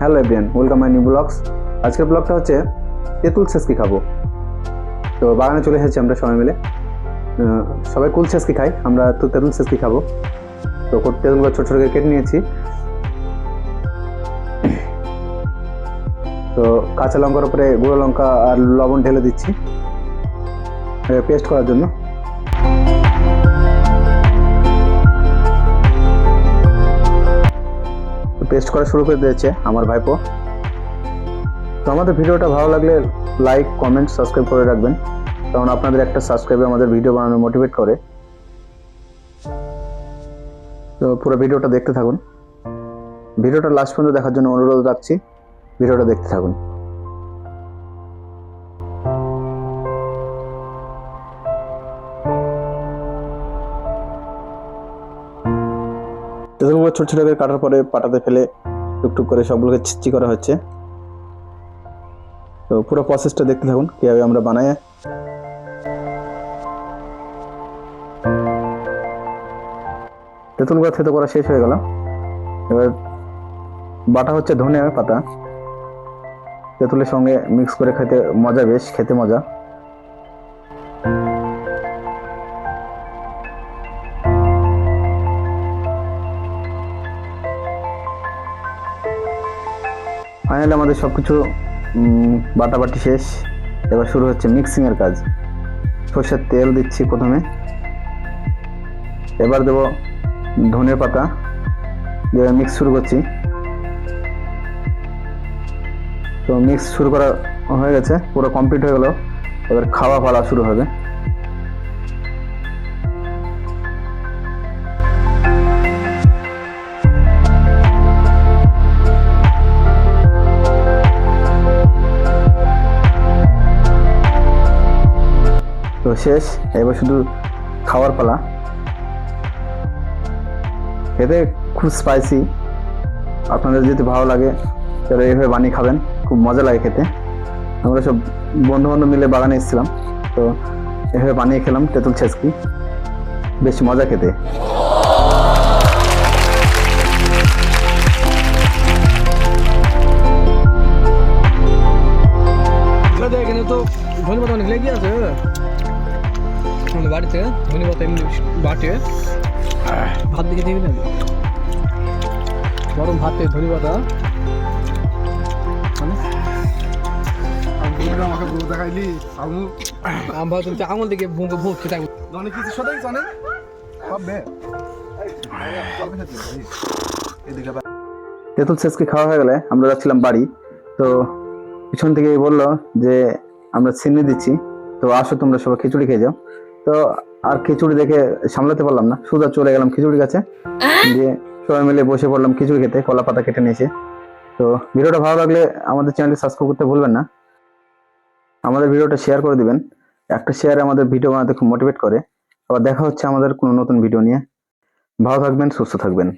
Hello everyone welcome my new blogs আজকের ব্লগটা হচ্ছে তেঁতুল ছেঁচকি খাব? তো বাগানে চলে এসেছি আমরা সবাই মিলে। সবাই কুল ছেঁচকি খাই আমরা তো তেঁতুল ছেঁচকি খাব? তো কো- তেঁতুলগুলো ছোটো ছোটো কেটে নিয়েছি। তো কাঁচা লঙ্কার উপরে গুঁড়ো লঙ্কা আর লবণ ঢেলে দিচ্ছি। পেস্ট করার জন্য। করা শুরু করে দিয়েছে আমার ভাইপো। তো আমাদের ভিডিওটা ভালো লাগলে লাইক কমেন্ট সাবস্ক্রাইব করে রাখবেন। কারণ আপনাদের একটা সাবস্ক্রাইবে আমাদের ভিডিও বানানো মোটিভেট করে। তো পুরো ভিডিওটা দেখতে থাকুন। ভিডিওটা লাস্ট পর্যন্ত দেখার জন্য অনুরোধ রাখছি। ভিডিওটা দেখতে থাকুন। তেঁতুলগুলো ছোট ছোট করে কাটার পরে পাটাতে ফেলে টুকটুক করে সবগুলোকে ছিচ্ছি করা হচ্ছে। তো পুরো প্রসেসটা দেখতে থাকুন, কীভাবে আমরা বানাই। তেঁতুলগুলো থেতো করা শেষ হয়ে গেল। এবার বাটা হচ্ছে ধনে পাতা। তেঁতুলের সঙ্গে মিক্স করে খেতে মজা বেশ, খেতে মজা। ফাইনালি আমাদের সব কিছু বাটাবাটি শেষ। এবার শুরু হচ্ছে মিক্সিংয়ের কাজ। সর্ষের তেল দিচ্ছি প্রথমে। এবার দেবো ধনের পাতা। দিয়ে মিক্স শুরু করছি। তো মিক্স শুরু করা হয়ে গেছে, পুরো কমপ্লিট হয়ে গেল। এবার খাওয়া পালা শুরু হবে। তো শেষ, এবার শুধু খাওয়ার পালা। খেতে খুব স্পাইসি আপনাদের যদি ভালো লাগে, তাহলে এইভাবে বানিয়ে খাবেন, খুব মজা লাগে খেতে। আমরা সব বন্ধু বান্ধব মিলে বাগানে এসেছিলাম, তো এভাবে বানিয়ে খেলাম তেঁতুল ছেঁচকি। বেশ মজা খেতে। দাদা এখানে তো ধনে অনেক লেগে আছে। আমাদের বাড়িতে? ধনে পাতা এমনি বাটে। ভাত দিকে দিবি না গরম ভাতে ধনে পাতা মানে আমাকে বউ দেখাইলি আমু আম ভাত তুমি আঙুল দিকে ভুঁকে ভূত খেতে অনেক কিছু সদাই জানে। ভাববে তেঁতুল ছেঁচকি খাওয়া হয়ে গেলে আমরা যাচ্ছিলাম বাড়ি। তো পিছন থেকে বলল যে আমরা চিনি দিচ্ছি। তো আসো তোমরা সবাই খিচুড়ি খেয়ে যাও। তো আর খিচুড়ি দেখে সামলাতে পারলাম না। সোজা চলে গেলাম খিচুড়ি কাছে। দিয়ে সবাই মিলে বসে পড়লাম খিচুড়ি খেতে কলা পাতা কেটে নিয়েছে। তো ভিডিওটা ভালো লাগলে আমাদের চ্যানেলটি সাবস্ক্রাইব করতে ভুলবেন না। আমাদের ভিডিওটা শেয়ার করে দিবেন। একটা শেয়ার আমাদের ভিডিও বানাতে খুব মোটিভেট করে। আবার দেখা হচ্ছে আমাদের কোনো নতুন ভিডিও নিয়ে। ভালো থাকবেন সুস্থ থাকবেন।